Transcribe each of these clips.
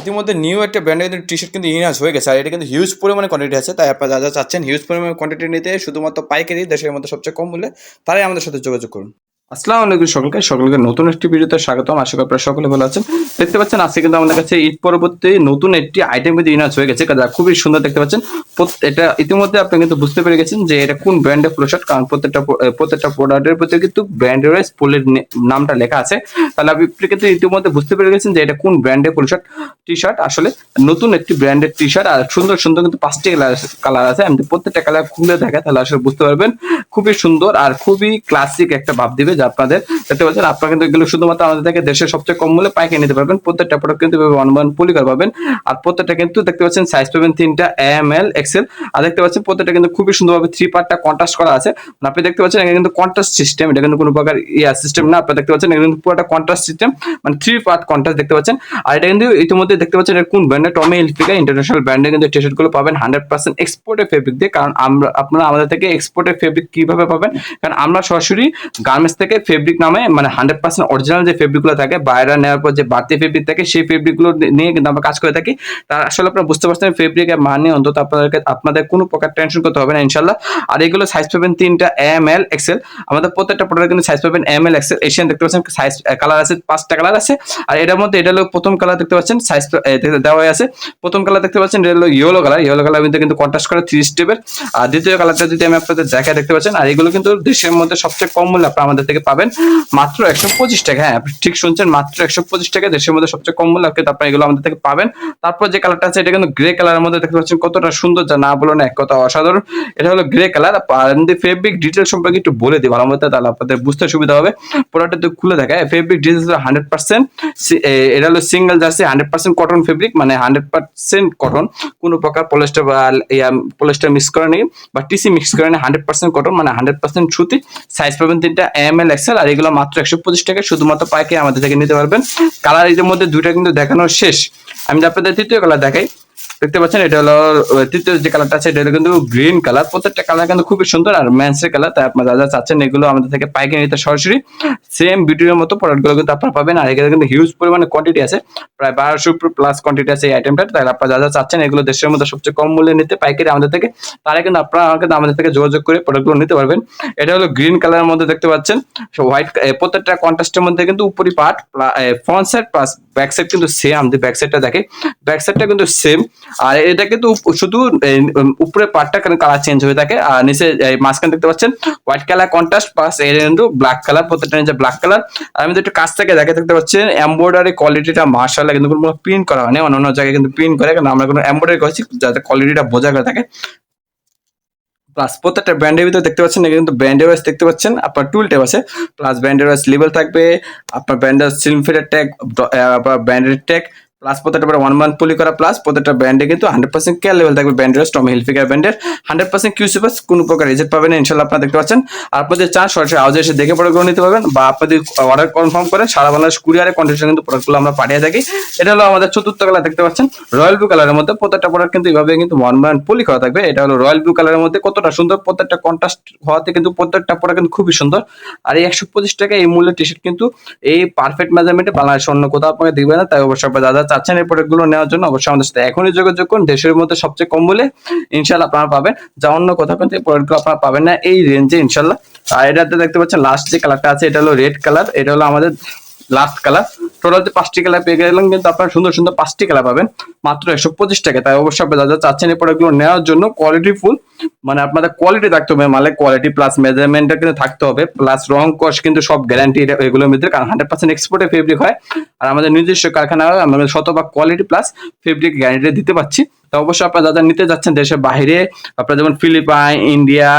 ইতিমধ্যে নিউ একটা ব্র্যান্ডের কিন্তু টি শার্ট কিন্তু ইনাজ হয়ে গেছে, আর এটা কিন্তু হিউজ পরিমাণে কোয়ান্টিটি আছে। তাই আপনারা যা যা চাচ্ছেন হিউজ পরিমাণে কোয়ান্টিটি নিতে, শুধুমাত্র পাইকারি দেশের মধ্যে সবচেয়ে কম মূল্যে, তারাই আমাদের সাথে যোগাযোগ করুন। আসসালামু আলাইকুম সকলকে সকলকে নতুন একটি ভিডিওতে স্বাগতম। আশা করি আপনারা সকলে ভালো আছেন। দেখতে পাচ্ছেন, আজকে কিন্তু আমাদের কাছে ঈদ পরবর্তী নতুন একটি আইটেম কিন্তু ইনাজ হয়ে গেছে। যা খুবই সুন্দর দেখতে পাচ্ছেন। এটা ইতিমধ্যে আপনি কিন্তু বুঝতে পেরে গেছেন যে এটা কোন ব্র্যান্ডের পোশাক কারণ প্রত্যেকটা প্রত্যেকটা প্রোডাক্টের প্রতি কিন্তু ব্র্যান্ডের ফুলের নামটা লেখা আছে। তাহলে আপনি কিন্তু ইতিমধ্যে বুঝতে পেরে গেছেন যে এটা কোন ব্র্যান্ডের পোশাক টি শার্ট আসলে নতুন একটি ব্র্যান্ডের টি শার্ট আর সুন্দর সুন্দর কিন্তু পাঁচটি কালার আছে আমি প্রত্যেকটা কালার খুলে দেখা তাহলে আসলে বুঝতে পারবেন। খুবই সুন্দর আর খুবই ক্লাসিক একটা ভাব দিবে। যা আপনাদের, দেখতে পাচ্ছেন, আপনারা কিন্তু এগুলো শুধুমাত্র আমাদের থেকে দেশের সবচেয়ে কম মূল্যে পাইকারি নিতে পারবেন। প্রত্যেকটা প্রোডাক্ট কিন্তু ওয়ান পলিকার পাবেন। আর প্রত্যেকটা কিন্তু দেখতে পাচ্ছেন সাইজ পাবেন তিনটা এম এল এক্সেল আর দেখতে পাচ্ছেন, প্রত্যেকটা কিন্তু খুবই সুন্দরভাবে থ্রি পার্টটা কন্ট্রাস্ট করা আছে। মানে আপনি দেখতে পাচ্ছেন, এটা কিন্তু কন্ট্রাস্ট সিস্টেম এটা কিন্তু কোনো প্রকার ইয়া সিস্টেম না। আপনি দেখতে পাচ্ছেন, এটা কিন্তু পুরোটা কন্ট্রাস্ট সিস্টেম মানে থ্রি পার্ট কন্ট্রাস্ট দেখতে পাচ্ছেন। আর এটা কিন্তু ইতিমধ্যে দেখতে পাচ্ছেন, এটা কোন ব্র্যান্ডে টমি এলফিকা ইন্টারন্যাশনাল ব্র্যান্ডে কিন্তু টি শার্টগুলো পাবেন হান্ড্রেড পার্সেন্ট এক্সপোর্টের ফেব্রিক দিয়ে। কারণ আমরা, আপনারা আমাদের থেকে এক্সপোর্টের ফেব্রিক কীভাবে পাবেন? কারণ আমরা সরাসরি গার্মেন্টস থেকে ফেব্রিক নামে মানে হান্ড্রেড পার্সেন্ট অরিজিনাল যে ফেব্রিকগুলো থাকে বাইরে নেওয়ার পর যে বাড়তি ফেব্রিক থাকে, সেই ফেব্রিকগুলো নিয়ে কিন্তু আমরা কাজ করে থাকি। তার আসলে আপনারা বুঝতে পারছেন ফেব্রিকের মানে অন্তত আপনাদেরকে, আপনাদের কোনো প্রকার টেনশন করতে হবে না ইনশাল্লাহ আর এগুলো সাইজ পাবেন তিনটা এম এল এক্সেল আমাদের প্রত্যেকটা প্রোডাক্ট কিন্তু সাইজ পাবেন এম এল এক্সেল এশিয়ান দেখতে পাচ্ছেন সাইজ কালার আছে, পাঁচটা কালার আছে। আর এটার মধ্যে এটা হলো প্রথম কালার দেখতে পাচ্ছেন সাইজ দেওয়া আছে। প্রথম কালার দেখতে পাচ্ছেন, এটা হলো ইয়েলো কালার ইয়েলো কালার মধ্যে কিন্তু কন্ট্রাস্ট করে থ্রি স্টেপের আর দ্বিতীয় কালারটা যদি আমি আপনাদের দেখায় দেখতে পাচ্ছেন, আর এগুলো কিন্তু দেশের মধ্যে সবচেয়ে কম মূল্যে আপনারা আমাদের থেকে পাবেন। মাত্র একশো পঁচিশ টাকা। হ্যাঁ আপনি ঠিক শুনছেন, মাত্র একশো পঁচিশ টাকা দেশের মধ্যে সবচেয়ে কম মূল্য আপনারা এগুলো আমাদের থেকে পাবেন। তারপর যে কালারটা আছে, এটা কিন্তু গ্রে কালারের মধ্যে দেখতে পাচ্ছেন কতটা সুন্দর, যা না বলো না এক কথা অসাধারণ। এটা হলো গ্রে কালার আর ফেব্রিক ডিটেল সম্পর্কে একটু বলে দিই, ভালো মতো তাহলে আপনাদের বুঝতে সুবিধা হবে। প্রোডাক্টটা তো খুলে দেখায় ফেব্রিক ডিটেলস হান্ড্রেড পার্সেন্ট এটা হলো single jersey hundred percent cotton fabric মানে হান্ড্রেড পার্সেন্ট কটন কোনো প্রকার পলিস্টার বা পলিস্টার মিক্স করে নেই বা টিসি মিক্স করে নেই হান্ড্রেড পার্সেন্ট কটন মানে হান্ড্রেড পার্সেন্ট সুতি। সাইজ পাবেন তিনটা এম এল এক্সেল আর এগুলো মাত্র একশো পঁচিশ টাকা। শুধুমাত্র পাইকে আমাদের থেকে নিতে পারবেন। কালারের মধ্যে দুইটা কিন্তু দেখানো শেষ। আমি আপনাদের তৃতীয় কালার দেখাই দেখতে পাচ্ছেন, এটা হলো তৃতীয় যে কালারটা আছে, এটা হলো কিন্তু গ্রিন কালার প্রত্যেকটা কালার কিন্তু খুবই সুন্দর আর ম্যান্সের কালার তাই আপনারা যা চাচ্ছেন, এগুলো আমাদের থেকে পাইকারি নিতে সরাসরি সেম ভিডিওর মতো প্রোডাক্টগুলো কিন্তু আপনারা পাবেন। আর এখানে কিন্তু হিউজ পরিমাণে কোয়ান্টিটি আছে, প্রায় বারোশো প্লাস কোয়ান্টিটি আছে এই আইটেমটা তাই আপনারা যা যা চাচ্ছেন, এগুলো দেশের মধ্যে সবচেয়ে কম মূল্যে নিতে পাইকারি আমাদের থেকে তারা কিন্তু আপনারা কিন্তু আমাদের থেকে যোগাযোগ করে প্রোডাক্টগুলো নিতে পারবেন। এটা হলো গ্রিন কালারের মধ্যে দেখতে পাচ্ছেন হোয়াইট প্রত্যেকটা কন্ট্রাস্টের মধ্যে কিন্তু উপরি part front side plus back side কিন্তু সেম আমাদের ব্যাক সাইডটা দেখে ব্যাক সাইডটা কিন্তু সেম আর এটা কিন্তু শুধু উপরে পার্টটা কালার চেঞ্জ হয়ে থাকে? আর নিচে মাঝখানে দেখতে পাচ্ছেন হোয়াইট কালার কন্ট্রাস্ট প্লাস এর কিন্তু ব্ল্যাক কালার প্রত্যেকটা নিচে ব্ল্যাক কালার আর আমি একটু কাছ থেকে দেখে দেখতে পাচ্ছেন এমব্রয়ডারি কোয়ালিটিটা মার্শাল্লাহ কিন্তু কোনো প্রিন্ট করা হয়নি, অন্য অন্য জায়গায় কিন্তু প্রিন্ট করে, কারণ আমরা কোনো এমব্রয়ডারি করেছি, যাতে কোয়ালিটিটা বোঝা করে থাকে। প্লাস প্রত্যেকটা ব্র্যান্ডের ভিতরে দেখতে পাচ্ছেন, কিন্তু ব্র্যান্ডের ওয়াইজ দেখতে পাচ্ছেন, আপনার টুল টেপ আছে। প্লাস ব্র্যান্ডের ওয়াইজ লেবেল থাকবে, আপনার ব্র্যান্ডের সিলফিটের ট্যাগ আপনার ব্র্যান্ডের ট্যাগ প্লাস প্রত্যেকটা ওয়ান মান্থ পুলি করা প্লাস প্রত্যেকটা ব্র্যান্ডে কিন্তু হান্ড্রেড পার্সেন্ট কেয়ার লেভেল থাকবে ব্র্যান্ডের টম হিলফিকার ব্র্যান্ডের হান্ড্রেড পার্সেন্ট কিউ সুপার কোনো প্রকার রিজেক্ট পাবেন ইনশাল্লাহ আপনারা দেখতে পাচ্ছেন। আর আপনাদের চান সরাসরি আউজে এসে দেখে প্রোডাক্টগুলো নিতে পারবেন, বা আপনাদের অর্ডার কনফার্ম করেন সারা বাংলাদেশ কুরিয়ারে কন্ডিশন কিন্তু প্রোডাক্টগুলো আমরা পাঠিয়ে থাকি। এটা হলো আমাদের চতুর্থ কালার দেখতে পাচ্ছেন? রয়্যাল ব্লু কালারের মধ্যে প্রত্যেকটা প্রোডাক্ট কিন্তু এইভাবে কিন্তু ওয়ান মান পুলি করা থাকবে। এটা হলো রয়্যাল ব্লু কালারের মধ্যে কতটা সুন্দর প্রত্যেকটা কন্ট্রাস্ট হওয়াতে কিন্তু প্রত্যেকটা প্রোডাক্ট কিন্তু খুবই সুন্দর। আর এই একশো পঁচিশ টাকা এই মূল্যের টি শার্ট কিন্তু এই পারফেক্ট মেজারমেন্টে বাংলাদেশ অন্য কোথাও আপনাকে দিবে না, তাই অবশ্যই যারা চাচ্ছেন এই প্রোডাক্টগুলো নেওয়ার জন্য, অবশ্যই আমাদের সাথে এখনই যোগাযোগ করুন। দেশের মধ্যে সবচেয়ে কম মূল্যে ইনশাল্লাহ আপনারা পাবেন। যা অন্য কোথাও কিন্তু এই প্রোডাক্টগুলো আপনারা পাবেন না, এই রেঞ্জে ইনশাল্লাহ আর এটাতে দেখতে পাচ্ছেন লাস্ট যে কালারটা আছে, এটা হলো রেড কালার এটা হলো আমাদের লাস্ট কালার টোটাল যে পাঁচটি কালার পেয়ে গেলাম কিন্তু আপনারা সুন্দর সুন্দর পাঁচটি কালার পাবেন। মাত্র একশো পঁচিশ টাকা তাই অবশ্যই আপনারা যারা চাচ্ছেন এই প্রোডাক্টগুলো নেওয়ার জন্য কোয়ালিটি ফুল মানে আপনাদের কোয়ালিটি থাকতে হবে মালে কোয়ালিটি প্লাস মেজারমেন্টটা কিন্তু থাকতে হবে প্লাস রং কস কিন্তু সব গ্যারান্টি এগুলোর মধ্যে, কারণ হান্ড্রেড পার্সেন্ট এক্সপোর্টে ফেব্রিক হয়। আর আমাদের নিজস্ব কারখানা আমরা শত শতভাগ কোয়ালিটি প্লাস ফেব্রিক গ্যারান্টি দিতে পারছি। তো অবশ্যই আপনারা যারা নিতে যাচ্ছেন দেশের বাইরে, আপনারা যেমন ফিলিপাইন ইন্ডিয়া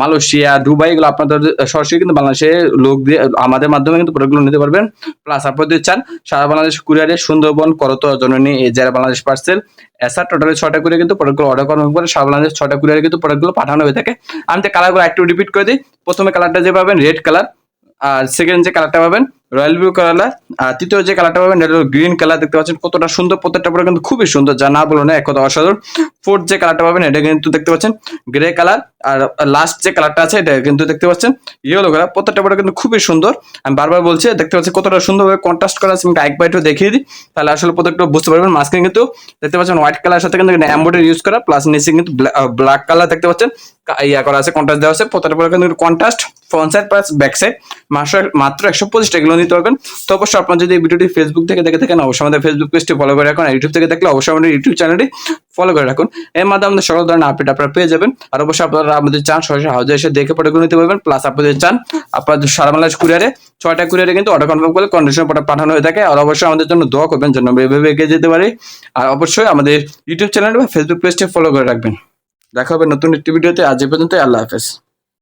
মালয়েশিয়া, দুবাই এগুলো আপনাদের সরাসরি কিন্তু বাংলাদেশে লোক দিয়ে, আমাদের মাধ্যমে কিন্তু প্রোডাক্টগুলো নিতে পারবেন। প্লাস আপনারা যদি চান, সারা বাংলাদেশ কুরিয়ারে সুন্দরবন, করত, জননী যারা বাংলাদেশ পার্সেল এসা টোটালি ছটা করে কিন্তু প্রোডাক্টগুলো অর্ডার করানোর পরে সারা বাংলাদেশ ছটা কুরিয়ারে কিন্তু প্রোডাক্টগুলো পাঠানো হয়ে থাকে। আমি তো কালারগুলো একটু রিপিট করে দিই। প্রথমে কালারটা যে পাবেন রেড কালার আর সেকেন্ড যে কালারটা পাবেন রয়্যাল ব্লু কালার আর তৃতীয় যে কালারটা পাবেন, এটা গ্রিন কালার দেখতে পাচ্ছেন কতটা সুন্দর, প্রত্যেকটা পরে কিন্তু খুবই সুন্দর, যা না বলো না, এক কথা অসাধারণ। ফোর্থ যে কালারটা পাবেন, এটা কিন্তু দেখতে পাচ্ছেন গ্রে কালার আর লাস্ট যে কালারটা আছে, এটা কিন্তু দেখতে পাচ্ছেন ইয়েলো কালার প্রত্যেকটা পরে কিন্তু খুবই সুন্দর। আমি বারবার বলছি, দেখতে পাচ্ছি কতটা সুন্দরভাবে কন্ট্রাস্ট করা আছে, আমি এক বাইটও দেখিয়ে দিই, তাহলে আসলে প্রত্যেকটা বুঝতে পারবেন। মাঝখানে কিন্তু দেখতে পাচ্ছেন হোয়াইট কালার সাথে কিন্তু এম্বয়ডারি ইউজ করা প্লাস নিচে কিন্তু ব্ল্যাক কালার দেখতে পাচ্ছেন ইয়া করা আছে কন্ট্রাস্ট দেওয়া আছে, প্রত্যেকটা পরে কিন্তু contrast front side plus back side মাত্র মাত্র একশো পঁচিশ টাকা নিতে পারবেন। তো অবশ্যই আপনার যদি ভিডিওটি ফেসবুক থেকে দেখে থাকেন, অবশ্যই আমাদের ফেসবুক পেজটি ফলো করে রাখুন। আর ইউটিউব থেকে দেখলে অবশ্যই আমাদের ইউটিউব চ্যানেলটি ফলো করে রাখুন। এর মাধ্যমে আমাদের সকল ধরনের আপডেট আপনারা পেয়ে যাবেন। আর অবশ্যই আপনারা আমাদের চান সরাসরি হাউজে এসে দেখে পড়ে নিতে পারবেন। প্লাস আপনাদের চান আপনাদের সারা বাংলাদেশ কুরিয়ারে ছয়টা কুরিয়ারে কিন্তু অর্ডার কনফার্ম করলে কন্ডিশন প্রোডাক্ট পাঠানো হয়ে থাকে। আর অবশ্যই আমাদের জন্য দোয়া করবেন যেন আমরা এভাবে এগিয়ে যেতে পারি। আর অবশ্যই আমাদের ইউটিউব চ্যানেল বা ফেসবুক পেজটি ফলো করে রাখবেন। দেখা হবে নতুন একটি ভিডিওতে আজ পর্যন্ত আল্লাহ হাফেজ।